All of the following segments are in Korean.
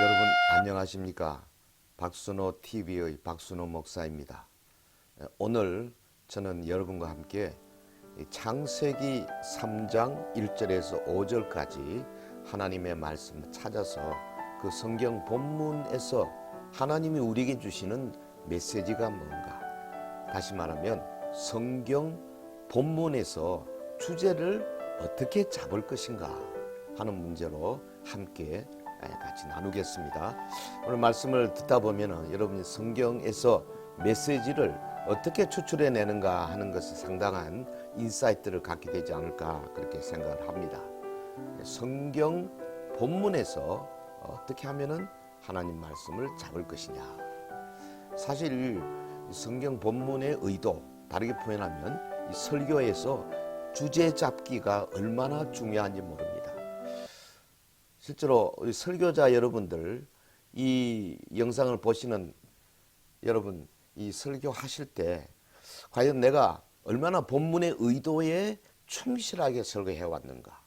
여러분 안녕하십니까? 박순호 TV의 박순호 목사입니다. 오늘 저는 여러분과 함께 이 창세기 3장 1절에서 5절까지 하나님의 말씀을 찾아서 그 성경 본문에서 하나님이 우리에게 주시는 메시지가 뭔가 다시 말하면 성경 본문에서 주제를 어떻게 잡을 것인가 하는 문제로 함께 같이 나누겠습니다. 오늘 말씀을 듣다 보면 여러분이 성경에서 메시지를 어떻게 추출해 내는가 하는 것이 상당한 인사이트를 갖게 되지 않을까 그렇게 생각을 합니다. 성경 본문에서 어떻게 하면은 하나님 말씀을 잡을 것이냐. 사실 성경 본문의 의도 다르게 표현하면 이 설교에서 주제 잡기가 얼마나 중요한지 모릅니다. 실제로 우리 설교자 여러분들 이 영상을 보시는 여러분 이 설교하실 때 과연 내가 얼마나 본문의 의도에 충실하게 설교해 왔는가?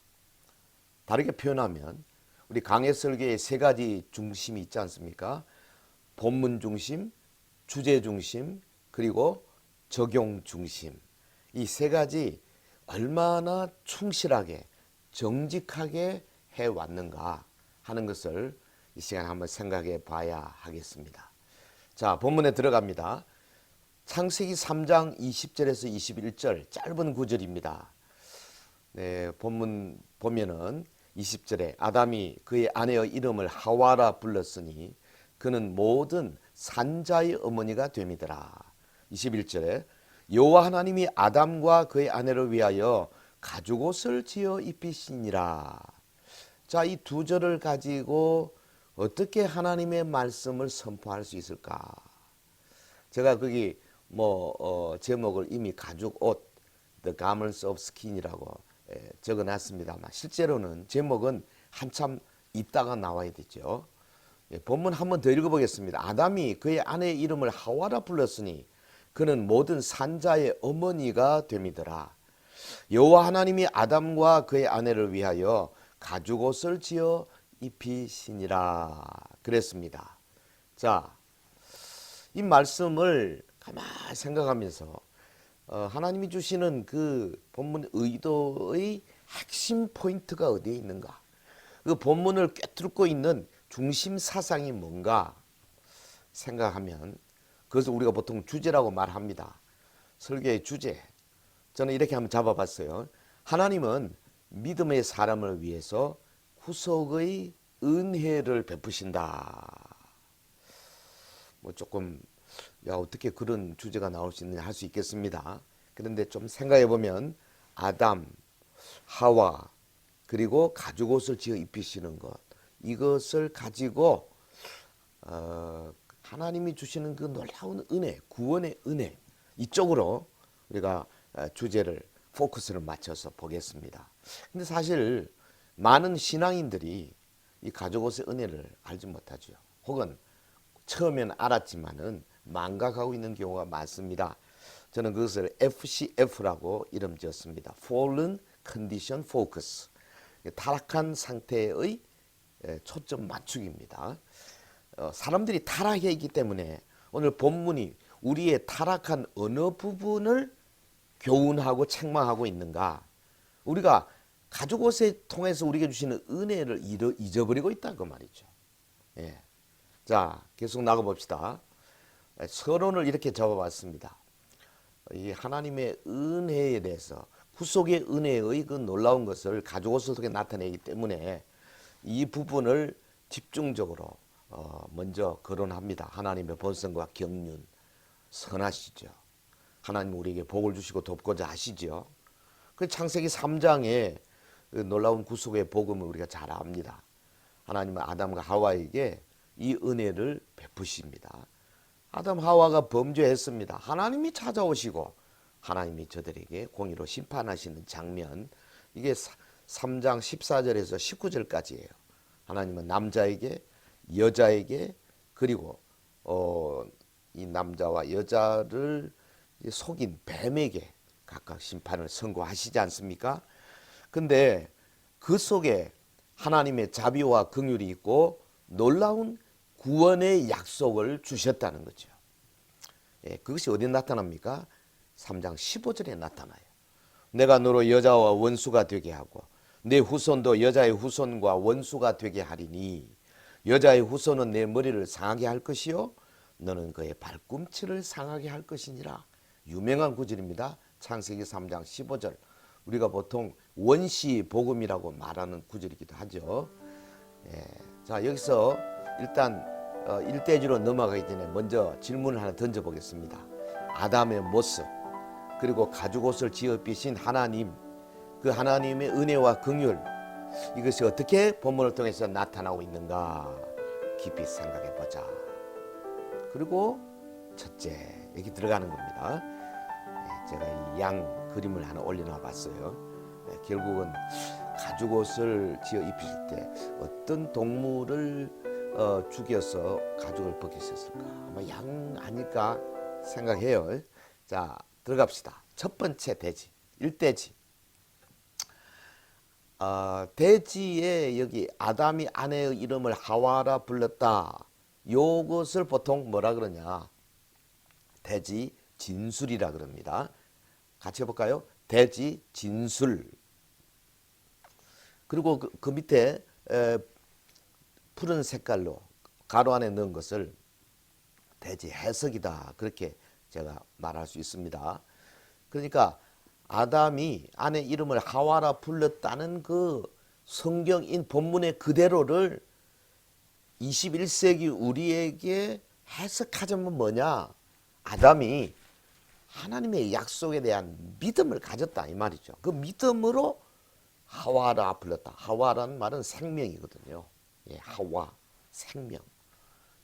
다르게 표현하면 우리 강해 설교의 세 가지 중심이 있지 않습니까? 본문 중심, 주제 중심, 그리고 적용 중심. 이 세 가지 얼마나 충실하게 정직하게 해 왔는가 하는 것을 이 시간에 한번 생각해 봐야 하겠습니다. 자, 본문에 들어갑니다. 창세기 3장 20절에서 21절 짧은 구절입니다. 네, 본문 보면은 20절에 아담이 그의 아내의 이름을 하와라 불렀으니 그는 모든 산자의 어머니가 됨이더라. 21절에 여호와 하나님이 아담과 그의 아내를 위하여 가죽 옷을 지어 입히시니라. 자, 이 두 절을 가지고 어떻게 하나님의 말씀을 선포할 수 있을까? 제가 거기 뭐 어, 제목을 이미 가죽 옷, The Garments of Skin이라고 예, 적어놨습니다만 실제로는 제목은 한참 있다가 나와야 되죠. 예, 본문 한번 더 읽어보겠습니다. 아담이 그의 아내의 이름을 하와라 불렀으니 그는 모든 산자의 어머니가 됨이더라. 여호와 하나님이 아담과 그의 아내를 위하여 가죽 옷을 지어 입히시니라 그랬습니다. 자, 이 말씀을 가만히 생각하면서 어, 하나님이 주시는 그 본문 의도의 핵심 포인트가 어디에 있는가? 그 본문을 꿰뚫고 있는 중심 사상이 뭔가 생각하면 그것을 우리가 보통 주제라고 말합니다. 설교의 주제. 저는 이렇게 한번 잡아봤어요. 하나님은 믿음의 사람을 위해서 후속의 은혜를 베푸신다. 뭐 조금 야 어떻게 그런 주제가 나올 수 있느냐 할 수 있겠습니다. 그런데 좀 생각해 보면 아담, 하와 그리고 가죽 옷을 지어 입히시는 것 이것을 가지고 어, 하나님이 주시는 그 놀라운 은혜, 구원의 은혜 이쪽으로 우리가 주제를 포커스를 맞춰서 보겠습니다. 근데 사실 많은 신앙인들이 이 가죽 옷의 은혜를 알지 못하죠. 혹은 처음엔 알았지만은 망각하고 있는 경우가 많습니다. 저는 그것을 FCF라고 이름 지었습니다. Fallen Condition Focus. 타락한 상태의 초점 맞추기입니다. 어, 사람들이 타락해 있기 때문에 오늘 본문이 우리의 타락한 어느 부분을 교훈하고 책망하고 있는가? 우리가 가죽 옷에 통해서 우리에게 주시는 은혜를 잊어버리고 있다 그 말이죠. 예. 자, 계속 나가 봅시다. 서론을 이렇게 잡아봤습니다. 이 하나님의 은혜에 대해서 구속의 은혜의 그 놀라운 것을 가죽 옷을 통해 나타내기 때문에 이 부분을 집중적으로 어 먼저 거론합니다. 하나님의 본성과 경륜 선하시죠. 하나님 우리에게 복을 주시고 돕고자 하시죠. 그 창세기 3장에 그 놀라운 구속의 복음을 우리가 잘 압니다. 하나님은 아담과 하와에게 이 은혜를 베푸십니다. 아담 하와가 범죄했습니다. 하나님이 찾아오시고 하나님이 저들에게 공의로 심판하시는 장면 이게 3장 14절에서 19절까지예요. 하나님은 남자에게 여자에게 그리고 어, 이 남자와 여자를 속인 뱀에게 각각 심판을 선고하시지 않습니까? 근데 그 속에 하나님의 자비와 긍휼이 있고 놀라운 구원의 약속을 주셨다는 거죠. 예, 그것이 어디 나타납니까? 3장 15절에 나타나요. 내가 너로 여자와 원수가 되게 하고 내 후손도 여자의 후손과 원수가 되게 하리니 여자의 후손은 내 머리를 상하게 할 것이요 너는 그의 발꿈치를 상하게 할 것이니라. 유명한 구절입니다. 창세기 3장 15절. 우리가 보통 원시 복음이라고 말하는 구절이기도 하죠. 예, 자 여기서 일단 어, 일대지로 넘어가기 전에 먼저 질문을 하나 던져보겠습니다. 아담의 모습 그리고 가죽옷을 지어 비신 하나님 그 하나님의 은혜와 긍휼 이것이 어떻게 본문을 통해서 나타나고 있는가 깊이 생각해 보자. 그리고 첫째 여기 들어가는 겁니다. 예, 제가 이 양 그림을 하나 올려놔 봤어요. 예, 결국은 가죽 옷을 지어 입히실 때 어떤 동물을 어, 죽여서 가죽을 벗기셨을까? 아마 양 아닐까 생각해요. 자 들어갑시다. 첫 번째 돼지 일돼지. 어, 돼지의 여기 아담이 아내의 이름을 하와라 불렀다. 요것을 보통 뭐라 그러냐? 돼지 진술이라 그럽니다. 같이 해볼까요? 돼지 진술. 그리고 그, 그 밑에 에, 푸른 색깔로 가로 안에 넣은 것을 돼지 해석이다. 그렇게 제가 말할 수 있습니다. 그러니까 아담이 아내 이름을 하와라 불렀다는 그 성경인 본문의 그대로를 21세기 우리에게 해석하자면 뭐냐? 아담이 하나님의 약속에 대한 믿음을 가졌다 이 말이죠. 그 믿음으로 하와라 불렀다. 하와라는 말은 생명이거든요. 예, 하와 생명.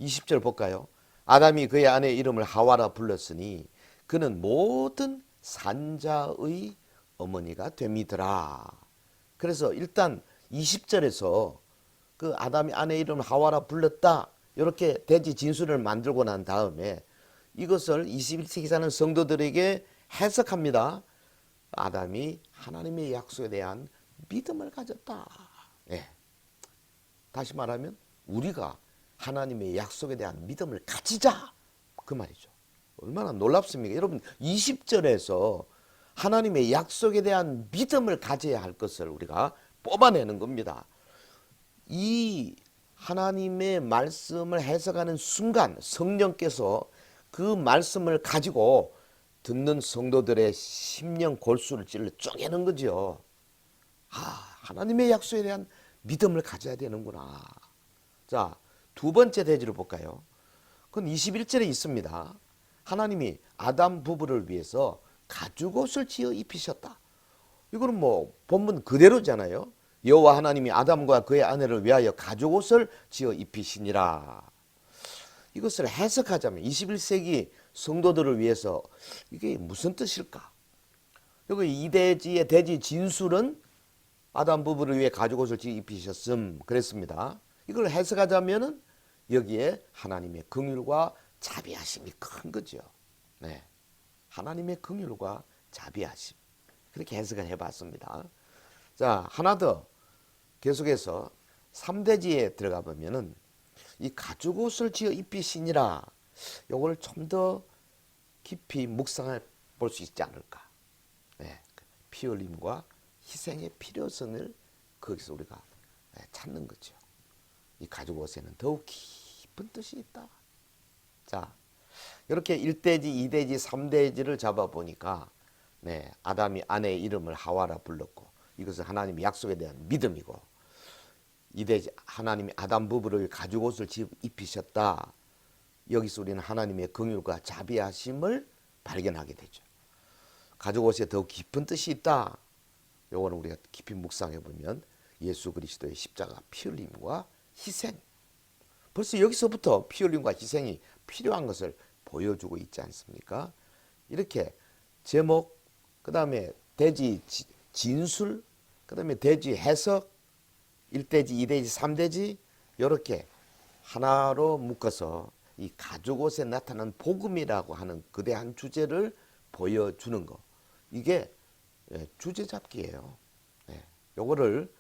20절 볼까요? 아담이 그의 아내 이름을 하와라 불렀으니 그는 모든 산자의 어머니가 됨이더라. 그래서 일단 20절에서 그 아담이 아내 이름을 하와라 불렀다. 이렇게 돼지 진술을 만들고 난 다음에 이것을 21세기 사는 성도들에게 해석합니다. 아담이 하나님의 약속에 대한 믿음을 가졌다. 예. 다시 말하면 우리가 하나님의 약속에 대한 믿음을 가지자. 그 말이죠. 얼마나 놀랍습니까? 여러분 20절에서 하나님의 약속에 대한 믿음을 가져야 할 것을 우리가 뽑아내는 겁니다. 이 하나님의 말씀을 해석하는 순간 성령께서 그 말씀을 가지고 듣는 성도들의 심령 골수를 찔러 쪼개는 거죠. 아, 하나님의 약속에 대한 믿음을 가져야 되는구나. 자, 두 번째 대지를 볼까요? 그건 21절에 있습니다. 하나님이 아담 부부를 위해서 가죽옷을 지어 입히셨다. 이거는 뭐 본문 그대로잖아요. 여호와 하나님이 아담과 그의 아내를 위하여 가죽옷을 지어 입히시니라. 이것을 해석하자면 21세기 성도들을 위해서 이게 무슨 뜻일까? 여기 이대지의 대지 진술은 아담 부부를 위해 가죽옷을 입히셨음 그랬습니다. 이걸 해석하자면은 여기에 하나님의 긍휼과 자비하심이 큰 거죠. 네. 하나님의 긍휼과 자비하심. 그렇게 해석을 해 봤습니다. 자, 하나 더 계속해서 3대지에 들어가 보면은 이 가죽옷을 지어 입히시니라 요걸 좀 더 깊이 묵상해 볼 수 있지 않을까. 네. 피 흘림과 희생의 필요성을 거기서 우리가 네, 찾는 거죠. 이 가죽옷에는 더욱 깊은 뜻이 있다. 자, 이렇게 1대지, 2대지, 3대지를 잡아 보니까 네, 아담이 아내의 이름을 하와라 불렀고 이것은 하나님의 약속에 대한 믿음이고 이대 하나님이 아담 부부를 가죽 옷을 입히셨다. 여기서 우리는 하나님의 긍휼과 자비하심을 발견하게 되죠. 가죽 옷에 더 깊은 뜻이 있다. 요거는 우리가 깊이 묵상해 보면 예수 그리스도의 십자가 피 흘림과 희생. 벌써 여기서부터 피 흘림과 희생이 필요한 것을 보여주고 있지 않습니까? 이렇게 제목, 그 다음에 대지 진술, 그 다음에 대지 해석, 1대지, 2대지, 3대지 이렇게 하나로 묶어서 이 가죽옷에 나타난 복음이라고 하는 거대한 주제를 보여주는 거. 이게 예, 주제 잡기예요. 예, 요거를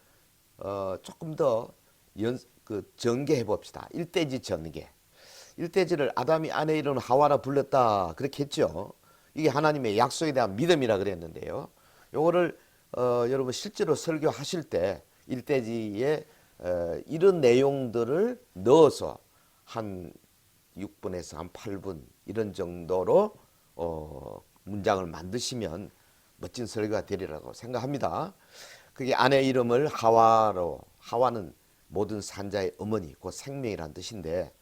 어, 조금 더 연, 그그 전개해 봅시다. 일대지 전개. 일대지를 아담이 아내 이름 하와라 불렀다 그렇게 했죠. 이게 하나님의 약속에 대한 믿음이라 그랬는데요. 요거를 어, 여러분 실제로 설교하실 때 일대지에 어, 이런 내용들을 넣어서 한 6분에서 한 8분 이런 정도로 어, 문장을 만드시면 멋진 설교가 되리라고 생각합니다. 그게 아내 이름을 하와로 하와는 모든 산자의 어머니, 그 생명이란 뜻인데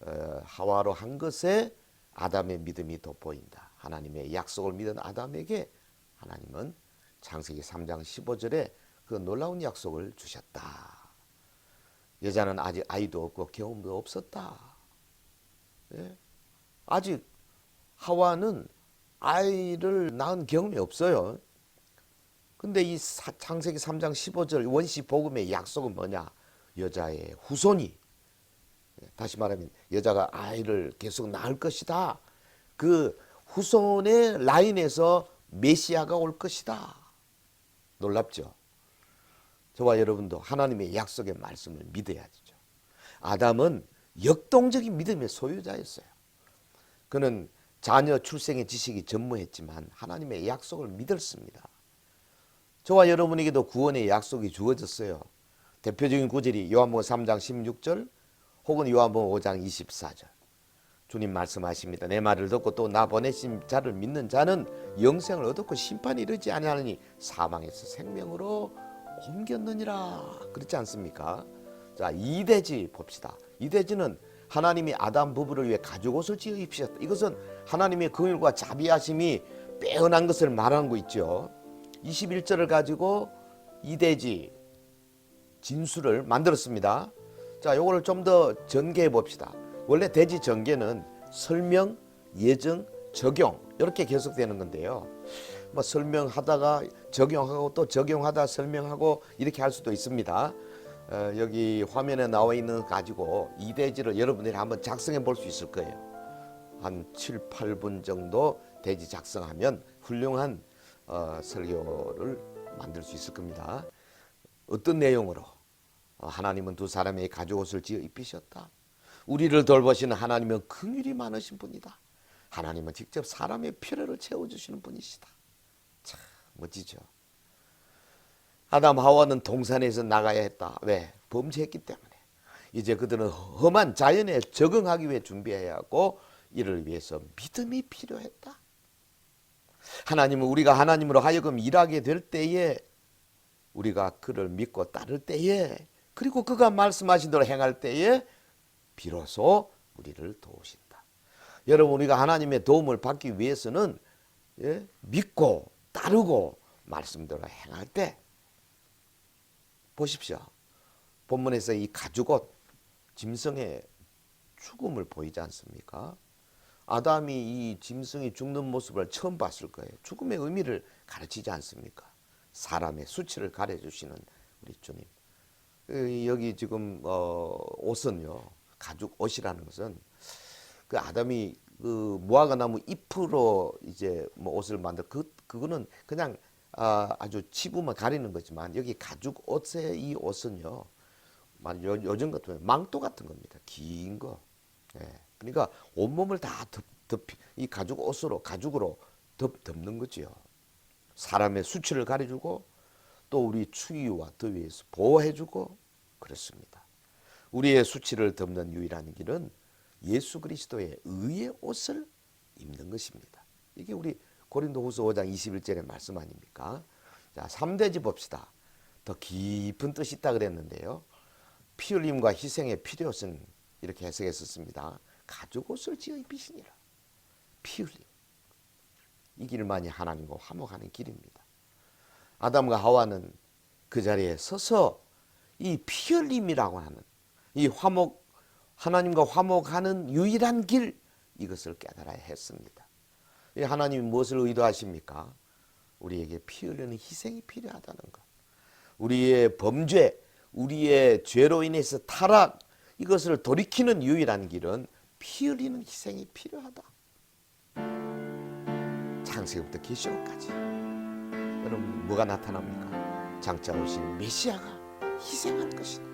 어, 하와로 한 것에 아담의 믿음이 돋보인다. 하나님의 약속을 믿은 아담에게 하나님은 창세기 3장 15절에 그 놀라운 약속을 주셨다. 여자는 아직 아이도 없고 경험도 없었다. 예? 아직 하와는 아이를 낳은 경험이 없어요. 근데 이 사- 창세기 3장 15절 원시 복음의 약속은 뭐냐? 여자의 후손이 예, 다시 말하면 여자가 아이를 계속 낳을 것이다. 그 후손의 라인에서 메시아가 올 것이다. 놀랍죠? 저와 여러분도 하나님의 약속의 말씀을 믿어야 죠. 아담은 역동적인 믿음의 소유자였어요. 그는 자녀 출생의 지식이 전무했지만 하나님의 약속을 믿었습니다. 저와 여러분에게도 구원의 약속이 주어졌어요. 대표적인 구절이 요한복음 3장 16절 혹은 요한복음 5장 24절. 주님 말씀하십니다. 내 말을 듣고 또 나 보내신 자를 믿는 자는 영생을 얻었고 심판이 이르지 아니하느니 사망에서 생명으로 옮겼느니라. 그렇지 않습니까? 자, 이대지 봅시다. 이대지는 하나님이 아담 부부를 위해 가죽 옷을 지어 입히셨다. 이것은 하나님의 긍휼과 자비하심이 빼어난 것을 말하는 거 있죠. 21절을 가지고 이대지 진수를 만들었습니다. 자, 요거를 좀 더 전개해 봅시다. 원래 대지 전개는 설명, 예정, 적용 이렇게 계속되는 건데요. 뭐 설명하다가 적용하고 또 적용하다 설명하고 이렇게 할 수도 있습니다. 어, 여기 화면에 나와 있는 거 가지고 이 대지를 여러분들이 한번 작성해 볼 수 있을 거예요. 한 7, 8분 정도 대지 작성하면 훌륭한 어, 설교를 만들 수 있을 겁니다. 어떤 내용으로 어, 하나님은 두 사람의 가죽 옷을 지어 입히셨다. 우리를 돌보시는 하나님은 긍휼이 많으신 분이다. 하나님은 직접 사람의 필요를 채워주시는 분이시다. 참 멋지죠. 아담 하와는 동산에서 나가야 했다. 왜? 범죄했기 때문에. 이제 그들은 험한 자연에 적응하기 위해 준비해야 하고 이를 위해서 믿음이 필요했다. 하나님은 우리가 하나님으로 하여금 일하게 될 때에 우리가 그를 믿고 따를 때에 그리고 그가 말씀하신 대로 행할 때에 비로소 우리를 도우신다. 여러분 우리가 하나님의 도움을 받기 위해서는 예? 믿고 따르고 말씀대로 행할 때 보십시오. 본문에서 이 가죽옷 짐승의 죽음을 보이지 않습니까? 아담이 이 짐승이 죽는 모습을 처음 봤을 거예요. 죽음의 의미를 가르치지 않습니까? 사람의 수치를 가려주시는 우리 주님. 그 여기 지금 어, 옷은요 가죽 옷이라는 것은 그 아담이 그 무화과 나무 잎으로 이제 뭐 옷을 만들 그 그거는 그냥 아, 아주 치부만 가리는 거지만 여기 가죽 옷의 이 옷은요 만 요, 요즘 같으면 망토 같은 겁니다 긴 거. 예. 그러니까 온몸을 다 덮, 덮, 이 가죽 옷으로 가죽으로 덮, 덮는 거지요. 사람의 수치를 가려주고 또 우리 추위와 더위에서 보호해주고 그렇습니다. 우리의 수치를 덮는 유일한 길은 예수 그리스도의 의의 옷을 입는 것입니다. 이게 우리 고린도후서 5장 21절의 말씀 아닙니까? 자, 3대지 봅시다. 더 깊은 뜻이 있다 그랬는데요. 피 흘림과 희생의 필요성 이렇게 해석했었습니다. 가죽 옷을 지어 입히시니라. 피 흘림. 이 길만이 하나님과 화목하는 길입니다. 아담과 하와는 그 자리에 서서 이 피 흘림이라고 하는 이 화목 하나님과 화목하는 유일한 길 이것을 깨달아야 했습니다. 이 하나님이 무엇을 의도하십니까? 우리에게 피 흘리는 희생이 필요하다는 것. 우리의 범죄, 우리의 죄로 인해서 타락 이것을 돌이키는 유일한 길은 피 흘리는 희생이 필요하다. 창세기부터 계시록까지 여러분 뭐가 나타납니까? 장차 오실 메시아가 희생한 것이다.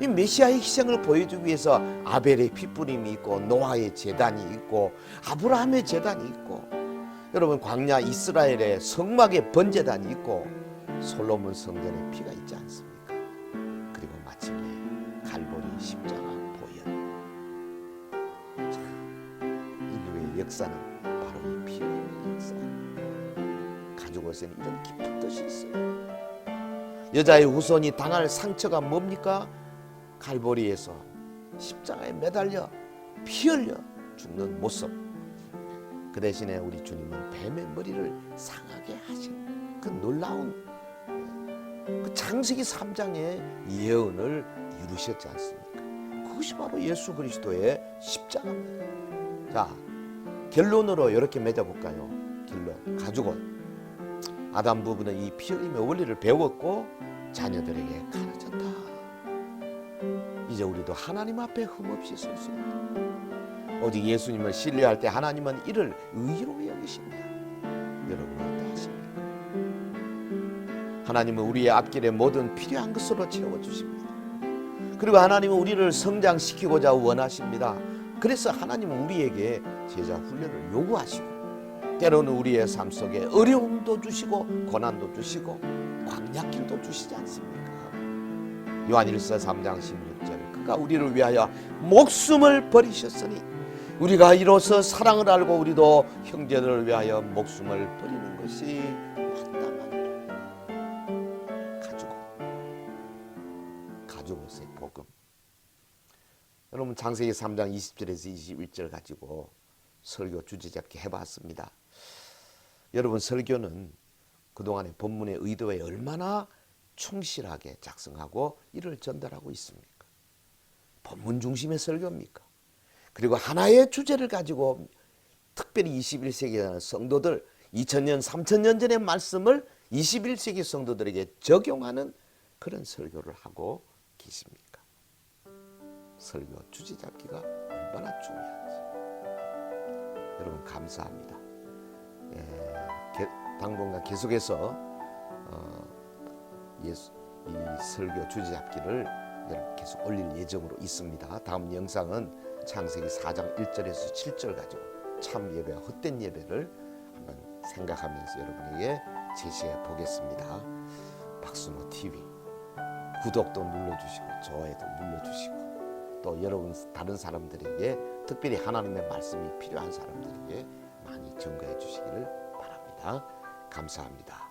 이 메시아의 희생을 보여주기 위해서 아벨의 핏부림이 있고 노아의 재단이 있고 아브라함의 재단이 있고 여러분 광야 이스라엘의 성막의 번제단이 있고 솔로몬 성전의 피가 있지 않습니까? 그리고 마침내 갈보리 십자가 보혈. 자, 인류의 역사는 바로 이피 흘리는 역사예요. 가족에서는 이런 깊은 뜻이 있어요. 여자의 후손이 당할 상처가 뭡니까? 갈보리에서 십자가에 매달려 피 흘려 죽는 모습. 그 대신에 우리 주님은 뱀의 머리를 상하게 하신 그 놀라운 그 창세기 3장의 예언을 이루셨지 않습니까? 그것이 바로 예수 그리스도의 십자가입니다. 자, 결론으로 이렇게 맺어볼까요? 결론. 가족은 아담 부부는 이 피 흘림의 원리를 배웠고 자녀들에게 가르쳤다. 이제 우리도 하나님 앞에 흠없이 설 수 있다. 오직 예수님을 신뢰할 때 하나님은 이를 의로 여기십니다. 여러분 어떠하십니까? 하나님은 우리의 앞길에 모든 필요한 것으로 채워 주십니다. 그리고 하나님은 우리를 성장시키고자 원하십니다. 그래서 하나님은 우리에게 제자 훈련을 요구하시고 때로는 우리의 삶 속에 어려움도 주시고 고난도 주시고 광약길도 주시지 않습니까? 요한일서 3장 16절 그가 우리를 위하여 목숨을 버리셨으니 우리가 이로써 사랑을 알고 우리도 형제들을 위하여 목숨을 버리는 것이 마땅하니라 가족 가족으로서의 복음 여러분 창세기 3장 20절에서 21절 가지고 설교 주제 잡기 해봤습니다. 여러분 설교는 그동안의 본문의 의도에 얼마나 충실하게 작성하고 이를 전달하고 있습니까? 본문 중심의 설교입니까? 그리고 하나의 주제를 가지고 특별히 21세기 성도들 2000년, 3000년 전의 말씀을 21세기 성도들에게 적용하는 그런 설교를 하고 계십니까? 설교 주제 잡기가 얼마나 중요한지 여러분 감사합니다. 예, 게- 당분간 계속해서 어, 예수, 이 설교 주제 잡기를 계속 올릴 예정으로 있습니다. 다음 영상은 창세기 4장 1절에서 7절 가지고 참 예배와 헛된 예배를 한번 생각하면서 여러분에게 제시해 보겠습니다. 박순호 TV 구독도 눌러주시고 좋아요도 눌러주시고 또 여러분 다른 사람들에게 특별히 하나님의 말씀이 필요한 사람들에게 많이 전가해 주시기를 바랍니다. 감사합니다.